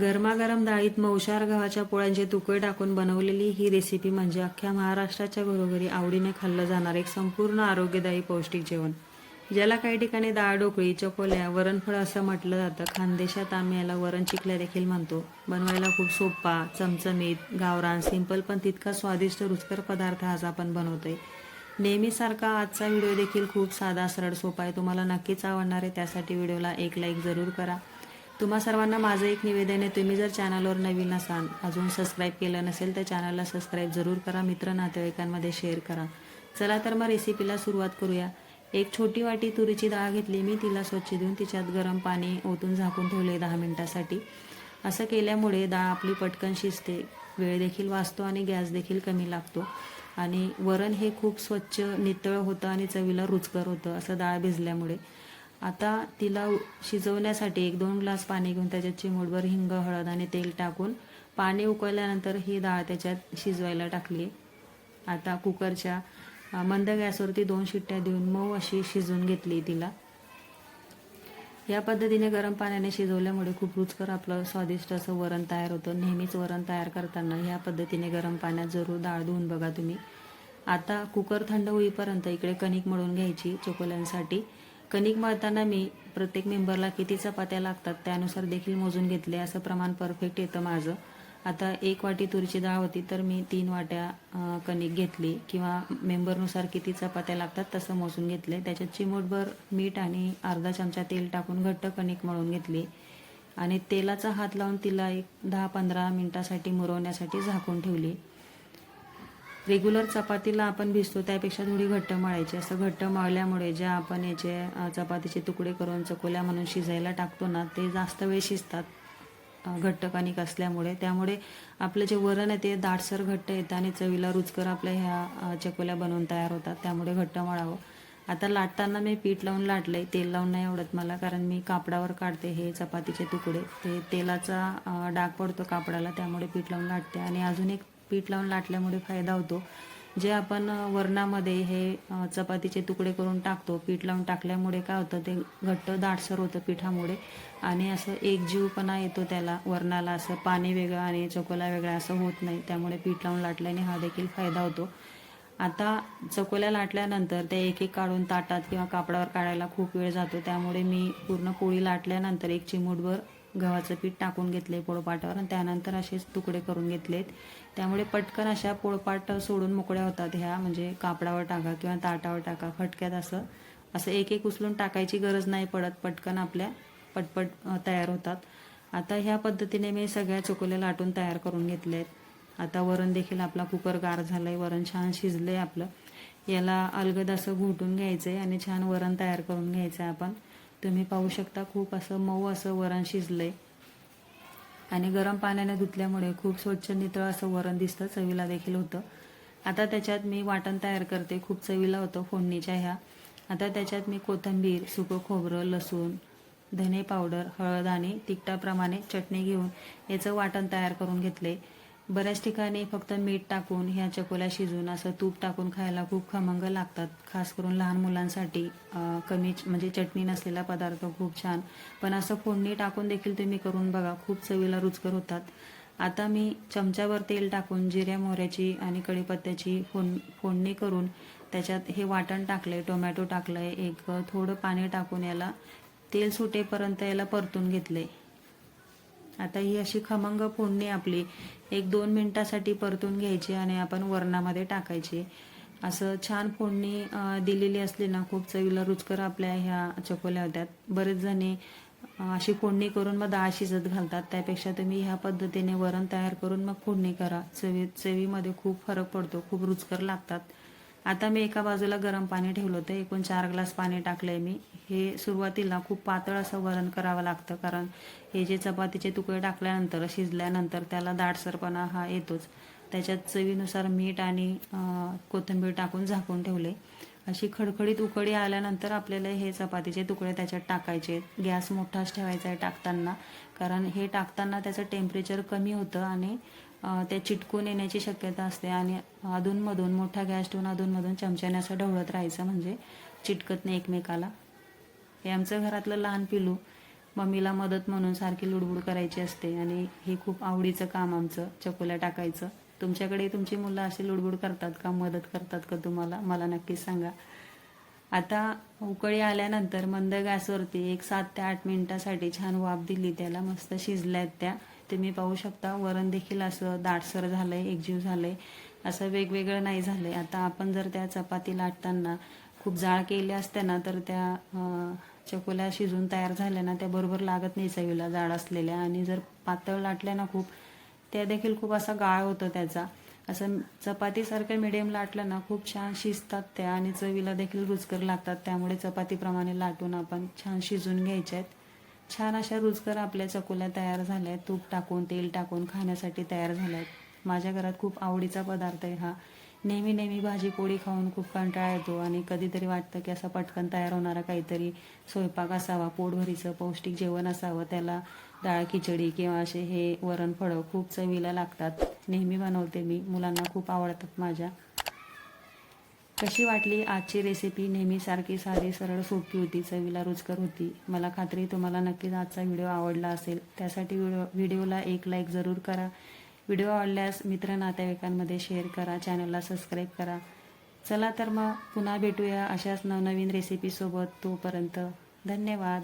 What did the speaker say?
गरमागरम डाळीत मौशार गव्हाच्या पोळ्यांचे तुकडे टाकून बनवलेली ही रेसिपी म्हणजे अख्ख्या महाराष्ट्राच्या घरोघरी आवडीने खाल्लं जाणार एक संपूर्ण आरोग्यदायी पौष्टिक जेवण. ज्याला काही ठिकाणी डाळ ढोकळी चकोल्या वरणफळ असं म्हटलं जातं खानदेशात आम्ही याला वरण चिकल्या देखील म्हणतो. बनवायला खूप सोपा चमचमीत गावरान सिंपल पण तितका स्वादिष्ट रुचकर पदार्थ आज आपण बनवतोय. नेहमीसारखा आजचा व्हिडिओ देखील खूप साधा सरळ सोपा आहे. तुम्हाला नक्कीच आवडणार आहे. त्यासाठी व्हिडिओला एक लाईक जरूर करा. तुम्हा सर्वांना माझं एक निवेदन आहे तुम्ही जर चॅनलवर नवीन असाल अजून सबस्क्राईब केलं नसेल तर चॅनलला सबस्क्राईब जरूर करा मित्र नातेवाईकांमध्ये शेअर करा. चला तर मग रेसिपीला सुरुवात करूया. एक छोटी वाटी तुरीची डाळ घेतली मी तिला स्वच्छ देऊन तिच्यात गरम पाणी ओतून झाकून ठेवले दहा मिनटासाठी. असं केल्यामुळे डाळ आपली पटकन शिजते वेळ देखील वाचतो आणि गॅस देखील कमी लागतो. आणि वरण हे खूप स्वच्छ नितळ होतं आणि चवीला रुचकर होतं असं डाळ भिजल्यामुळे. आता तिला शिजवण्यासाठी एक दोन ग्लास पाणी घेऊन त्याच्यात चिमूटभर हिंग हळद आणि तेल टाकून पाणी उकळल्यानंतर ही डाळ त्याच्यात शिजवायला टाकली आता कुकरच्या मंद गॅसवरती दोन शिट्ट्या देऊन मऊ अशी शिजवून घेतली तिला. या पद्धतीने गरम पाण्याने शिजवल्यामुळे खूप रुचकर आपलं स्वादिष्ट असं वरण तयार होतं. नेहमीच वरण तयार करताना ह्या पद्धतीने गरम पाण्यात जरूर डाळ धुवून बघा तुम्ही. आता कुकर थंड होईपर्यंत इकडे कणिक मळून घ्यायची चोकोल्यांसाठी. कणिक मळताना मी प्रत्येक मेंबरला किती चपात्या लागतात त्यानुसार देखील मोजून घेतले. असं प्रमाण परफेक्ट येतं माझं. आता एक वाटी तुरीची डाळ होती तर मी तीन वाट्या कणिक घेतली किंवा मेंबरनुसार किती चपात्या लागतात तसं मोजून घेतले. त्याच्यात चिमूटभर मीठ आणि अर्धा चमचा तेल टाकून घट्ट कणिक मळून घेतली. आणि तेलाचा हात लावून तिला एक दहा पंधरा मिनटासाठी मुरवण्यासाठी झाकून ठेवली. रेग्युलर चपातीला आपण भिजतो त्यापेक्षा थोडी घट्ट मळायची. असं घट्ट मळल्यामुळे ज्या आपण याचे चपातीचे तुकडे करून चकोल्या म्हणून शिजायला टाकतो ना ते जास्त वेळ शिजतात. घट्ट कणिक असल्यामुळे. त्यामुळे आपलं जे वरण आहे ते दाटसर घट्ट येतं आणि चवीला रुचकर आपल्या ह्या चकोल्या बनवून तयार होतात. त्यामुळे घट्ट मळावं. आता लाटताना मी पीठ लावून लाटलंय. तेल लावून नाही आवडत मला कारण मी कापडावर काढते हे चपातीचे तुकडे. ते तेलाचा डाग पडतो कापडाला त्यामुळे पीठ लावून लाटते. आणि अजून एक पीठ लावून लाटल्यामुळे फायदा होतो. जे आपण वरणामध्ये हे चपातीचे तुकडे करून टाकतो पीठ लावून टाकल्यामुळे काय होतं ते घट्ट दाटसर होतं पिठामुळे आणि असं एकजीवपणा येतो त्याला वरणाला असं पाणी वेगळं आणि चकोला वेगळा असं होत नाही त्यामुळे पीठ लावून लाटल्याने हा देखील फायदा होतो. आता चकोल्या लाटल्यानंतर त्या एक एक काढून ताटात किंवा कापडावर काढायला खूप वेळ जातो त्यामुळे मी पूर्ण पोळी लाटल्यानंतर एक चिमूटभर गव्हाचं पीठ टाकून घेतले पोळपाटावर आणि त्यानंतर असेच तुकडे करून घेतलेत. त्यामुळे पटकन अशा पोळपाट सोडून मोकळ्या होतात ह्या म्हणजे कापडावर टाका किंवा ताटावर टाका फटक्यात असं. असं एक एक उचलून टाकायची गरज नाही पडत पटकन आपल्या पटपट तयार होतात. आता ह्या पद्धतीने मी सगळ्या चकोल्या लाटून तयार करून घेतले आहेत आता वरण देखील आपला कुकर गार झालं आहे वरण छान शिजलं आहे आपलं. याला अलगद असं घोटून घ्यायचं आहे आणि छान वरण तयार करून घ्यायचं आहे आपण. तुम्ही पाहू शकता खूप असं मऊ असं वरण शिजलंय. आणि गरम पाण्याने धुतल्यामुळे खूप स्वच्छ नितळ असं वरण दिसतं चवीला देखील होतं. आता त्याच्यात मी वाटण तयार करते खूप चवीला होतं फोडणीच्या ह्या. आता त्याच्यात मी कोथिंबीर सुकं खोबरं लसूण धने पावडर हळद आणि तिखटाप्रमाणे चटणी घेऊन याचं वाटण तयार करून घेतले बऱ्याच ठिकाणी फक्त मीठ टाकून ह्या चकोल्या शिजून असं तूप टाकून खायला खूप खमंग लागतात. खास करून लहान मुलांसाठी कमी म्हणजे चटणी नसलेला पदार्थ खूप छान. पण असं फोडणी टाकून देखील तुम्ही करून बघा खूप चवीला रुचकर होतात. आता मी चमच्यावर तेल टाकून जिऱ्या मोहऱ्याची आणि कढीपत्त्याची फोड फोडणी करून त्याच्यात हे वाटण टाकलंय टोमॅटो टाकलंय एक थोडं पाणी टाकून याला तेल सुटेपर्यंत याला परतून घेतलंय. आता ही अशी खमंग फोडणी आपली एक दोन मिनिटासाठी परतून घ्यायची आणि आपण वरणामध्ये टाकायची. असं छान फोडणी दिलेली असली ना खूप चवीला रुचकर आपल्या ह्या चकोल्या होत्यात. बरेच जणी अशी फोडणी करून मग डाळ शिजत घालतात. त्यापेक्षा तुम्ही ह्या पद्धतीने वरण तयार करून मग फोडणी करा. चवी चवीमध्ये खूप फरक पडतो खूप रुचकर लागतात. आता मी एका बाजूला गरम पाणी ठेवलं होतं. एकूण चार ग्लास पाणी टाकलंय मी. हे सुरुवातीला खूप पातळ असं वरण करावं लागतं कारण हे जे चपातीचे तुकडे टाकल्यानंतर शिजल्यानंतर त्याला दाटसरपणा हा येतोच. त्याच्यात चवीनुसार मीठ आणि कोथिंबीर टाकून झाकून ठेवले. अशी खडखडीत उकडी आल्यानंतर आपल्याला हे चपातीचे तुकडे त्याच्यात टाकायचे. गॅस मोठाच ठेवायचा आहे टाकताना कारण हे टाकताना त्याचं टेम्परेचर कमी होतं आणि त्या ते चिटकून येण्याची शक्यता असते आणि अधूनमधून मोठा गॅस ठेवून अधूनमधून चमच्याने असं ढवळत राहायचं म्हणजे चिटकत नाही एकमेकाला. हे आमचं घरातलं लहान पिलू मम्मीला मदत म्हणून सारखी लुडबुड करायची असते आणि हे खूप आवडीचं काम आमचं चकोल्या टाकायचं. तुमच्याकडे तुमची मुलं अशी लुडबुड करतात का? मदत करतात का तुम्हाला? मला नक्कीच सांगा. आता उकळी आल्यानंतर मंद गॅसवरती एक सात ते आठ मिनिटासाठी छान वाफ दिली. त्याला मस्त शिजल्यात त्या. तुम्ही पाहू शकता वरण देखील असं दाटसर झालंय एकजीव झालंय असं वेगवेगळं नाही झालंय. आता आपण जर त्या चपाती लाटताना खूप जाळ केल्या असत्या ना तर त्या चकोल्या शिजून तयार झाल्या ना त्या बरोबर लागत नाही चवीला जाड असलेल्या. आणि जर पातळ लाटल्या ना खूप त्या देखील खूप असा गाळ होतो त्याचा. असं चपातीसारखं मिडियम लाटलं ना खूप छान शिजतात त्या आणि चवीला देखील रुचकर लागतात. त्यामुळे चपातीप्रमाणे लाटून आपण छान शिजून घ्यायच्या आहेत. छान अशा रुचकर आपल्या चकोल्या तयार झाल्या आहेत तूप टाकून तेल टाकून खाण्यासाठी तयार झाल्या आहेत माझ्या घरात खूप आवडीचा पदार्थ आहे हा. नेहमी नेहमी भाजी पोळी खाऊन खूप कंटाळा येतो आणि कधीतरी वाटतं की असा पटकन तयार होणारा काहीतरी स्वयंपाक असावा पोटभरीचं पौष्टिक जेवण असावं त्याला डाळ खिचडी किंवा असे हे वरण फळं खूप चवीला लागतात. नेहमी बनवते मी. मुलांना खूप आवडतात माझ्या. कशी वाटली आजची रेसिपी नेहमीसारखी साधी सरळ सोपी होती चवीला रुचकर होती. मला खात्री तुम्हाला नक्कीच आजचा व्हिडिओ आवडला असेल. त्यासाठी व्हिडिओ व्हिडिओला एक लाईक जरूर करा. व्हिडिओ आवडल्यास मित्र नातेवाईकांमध्ये शेअर करा चॅनलला सबस्क्राईब करा. चला तर मग पुन्हा भेटूया अशाच नवनवीन रेसिपीसोबत तोपर्यंत धन्यवाद.